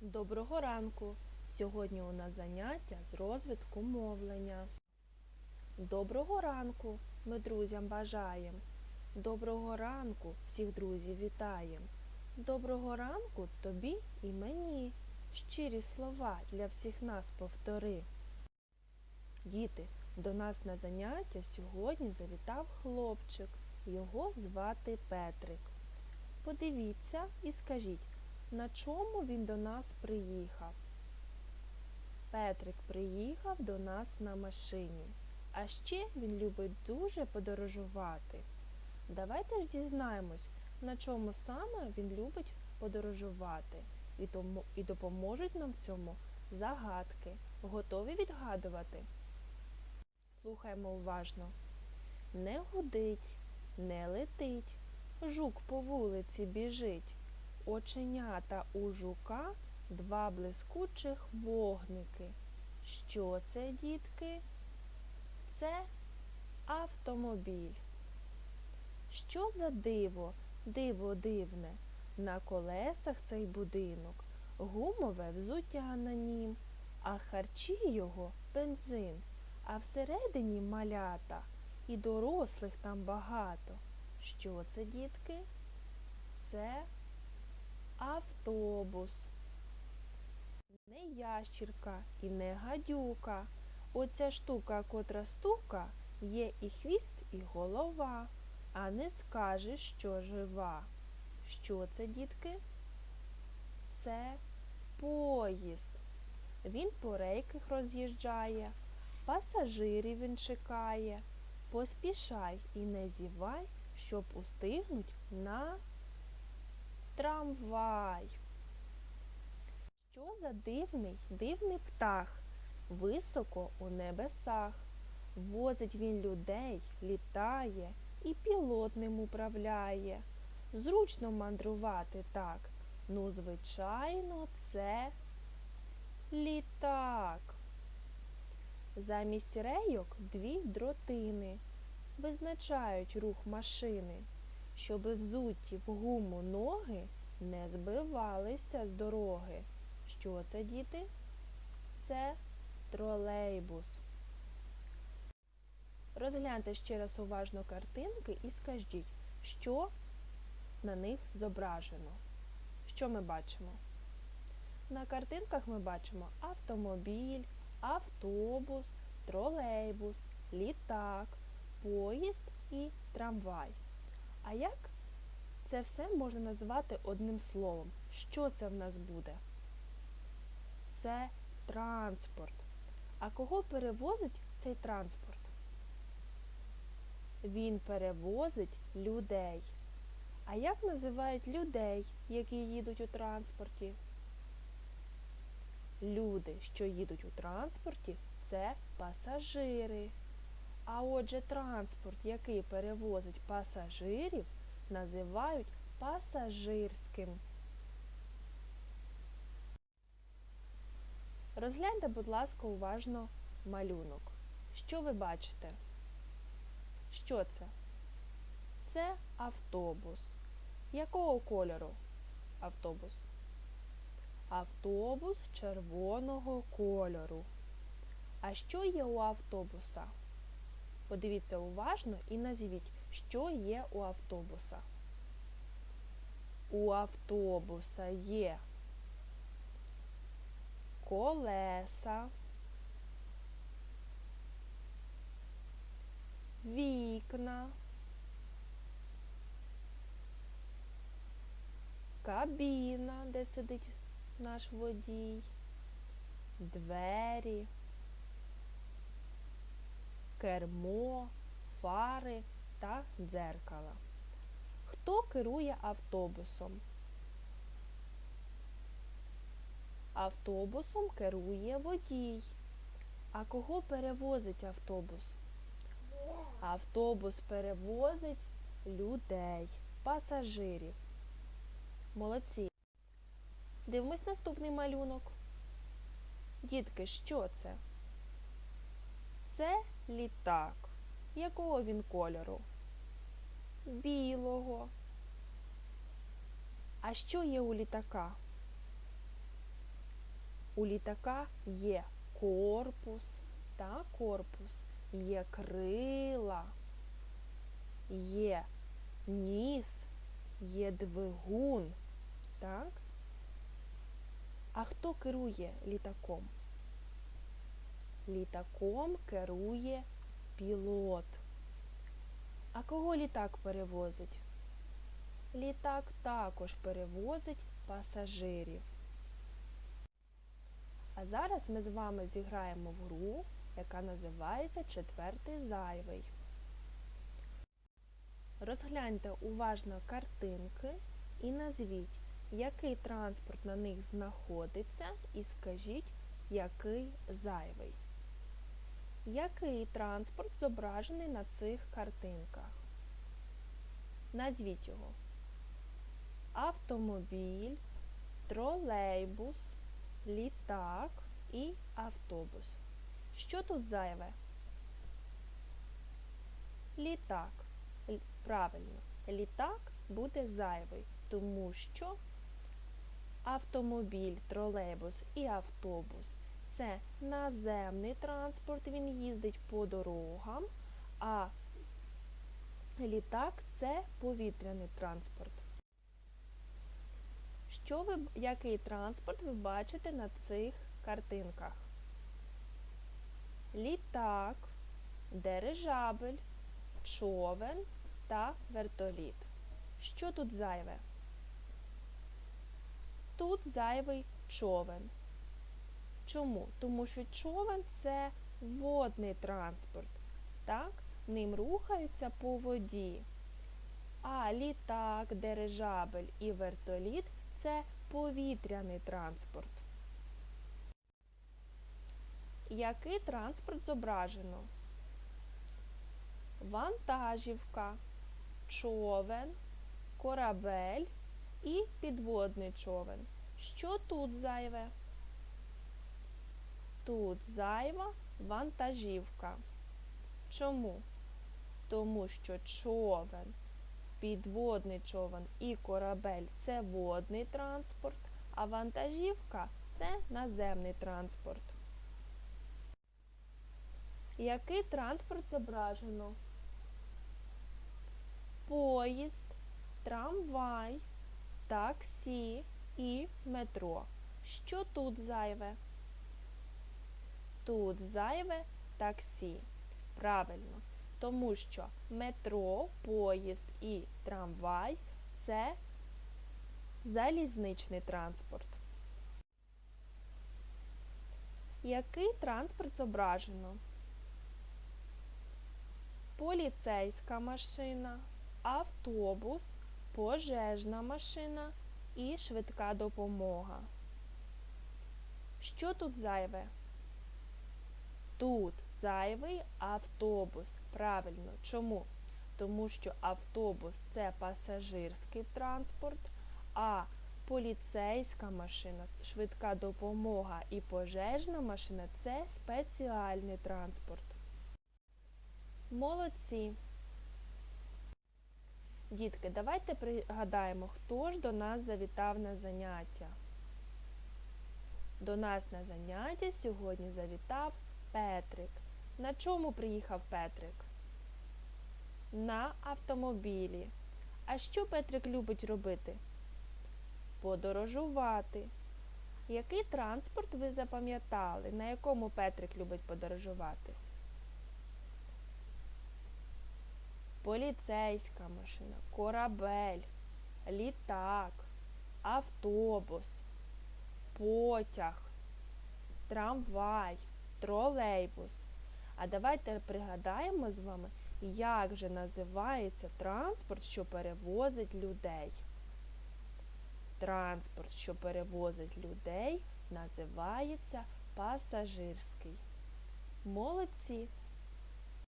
Доброго ранку! Сьогодні у нас заняття з розвитку мовлення. Доброго ранку ми друзям бажаємо. Доброго ранку всіх друзів вітаємо. Доброго ранку тобі і мені. Щирі слова для всіх нас повтори. Діти, до нас на заняття сьогодні завітав хлопчик. Його звати Петрик. Подивіться і скажіть, на чому він до нас приїхав? Петрик приїхав до нас на машині. А ще він любить дуже подорожувати. Давайте ж дізнаємось, на чому саме він любить подорожувати. І, тому, і допоможуть нам в цьому загадки. Готові відгадувати? Слухаємо уважно. Не гудить, не летить, жук по вулиці біжить. Оченята у жука два блискучих вогники. Що це, дітки? Це автомобіль. Що за диво, диво дивне? На колесах цей будинок, гумове взуття на нім, а харчі його бензин, а всередині малята і дорослих там багато. Що це, дітки? Це автобус. Не ящірка і не гадюка. Оця штука, котра стука, є і хвіст, і голова, а не скажеш, що жива. Що це, дітки? Це поїзд. Він по рейках роз'їжджає, пасажирів він чекає. Поспішай і не зівай, щоб устигнуть на трамвай. Що за дивний, дивний птах, високо у небесах. Возить він людей, літає і пілот ним управляє. Зручно мандрувати так. Ну, звичайно, це літак. Замість рейок дві дротини визначають рух машини, щоби взуті в гуму ноги не збивалися з дороги. Що це, діти? Це тролейбус. Розгляньте ще раз уважно картинки і скажіть, що на них зображено. Що ми бачимо? На картинках ми бачимо автомобіль, автобус, тролейбус, літак, поїзд і трамвай. А як це все можна назвати одним словом? Що це в нас буде? Це транспорт. А кого перевозить цей транспорт? Він перевозить людей. А як називають людей, які їдуть у транспорті? Люди, що їдуть у транспорті, це пасажири. А отже, транспорт, який перевозить пасажирів, називають пасажирським. Розгляньте, будь ласка, уважно малюнок. Що ви бачите? Що це? Це автобус. Якого кольору автобус? Автобус червоного кольору. А що є у автобуса? Подивіться уважно і назвіть, що є у автобуса. У автобуса є колеса, вікна, кабіна, де сидить наш водій, двері, кермо, фари та дзеркала. Хто керує автобусом? Автобусом керує водій. А кого перевозить автобус? Автобус перевозить людей, пасажирів. Молодці. Дивимось наступний малюнок. Дітки, що це? Це літак. Якого він кольору? Білого. А що є у літака? У літака є корпус, та корпус, є крила, є ніс, є двигун. Так? А хто керує літаком? Літаком керує пілот. А кого літак перевозить? Літак також перевозить пасажирів. А зараз ми з вами зіграємо в гру, яка називається Четвертий зайвий. Розгляньте уважно картинки і назвіть, який транспорт на них знаходиться, і скажіть, який зайвий. Який транспорт зображений на цих картинках? Назвіть його. Автомобіль, тролейбус, літак і автобус. Що тут зайве? Літак. Правильно, літак буде зайвий, тому що автомобіль, тролейбус і автобус це наземний транспорт, він їздить по дорогам, а літак це повітряний транспорт. Що ви, який транспорт ви бачите на цих картинках? Літак, дирижабель, човен та вертоліт. Що тут зайве? Тут зайвий човен. Чому? Тому що човен це водний транспорт. Так? Ним рухаються по воді. А літак, дирижабель і вертоліт це повітряний транспорт. Який транспорт зображено? Вантажівка, човен, корабель і підводний човен. Що тут зайве? Тут зайва вантажівка. Чому? Тому що човен, підводний човен і корабель це водний транспорт, а вантажівка це наземний транспорт. Який транспорт зображено? Поїзд, трамвай, таксі і метро. Що тут зайве? Тут зайве таксі. Правильно, тому що метро, поїзд і трамвай це залізничний транспорт. Який транспорт зображено? Поліцейська машина, автобус, пожежна машина і швидка допомога. Що тут зайве? Тут зайвий автобус. Правильно. Чому? Тому що автобус це пасажирський транспорт, а поліцейська машина, швидка допомога і пожежна машина це спеціальний транспорт. Молодці. Дітки, давайте пригадаємо, хто ж до нас завітав на заняття. До нас на заняття сьогодні завітав Петрик. На чому приїхав Петрик? На автомобілі. А що Петрик любить робити? Подорожувати. Який транспорт ви запам'ятали? На якому Петрик любить подорожувати? Поліцейська машина, корабель, літак, автобус, потяг, трамвай, тролейбус. А давайте пригадаємо з вами, як же називається транспорт, що перевозить людей. Транспорт, що перевозить людей, називається пасажирський. Молодці!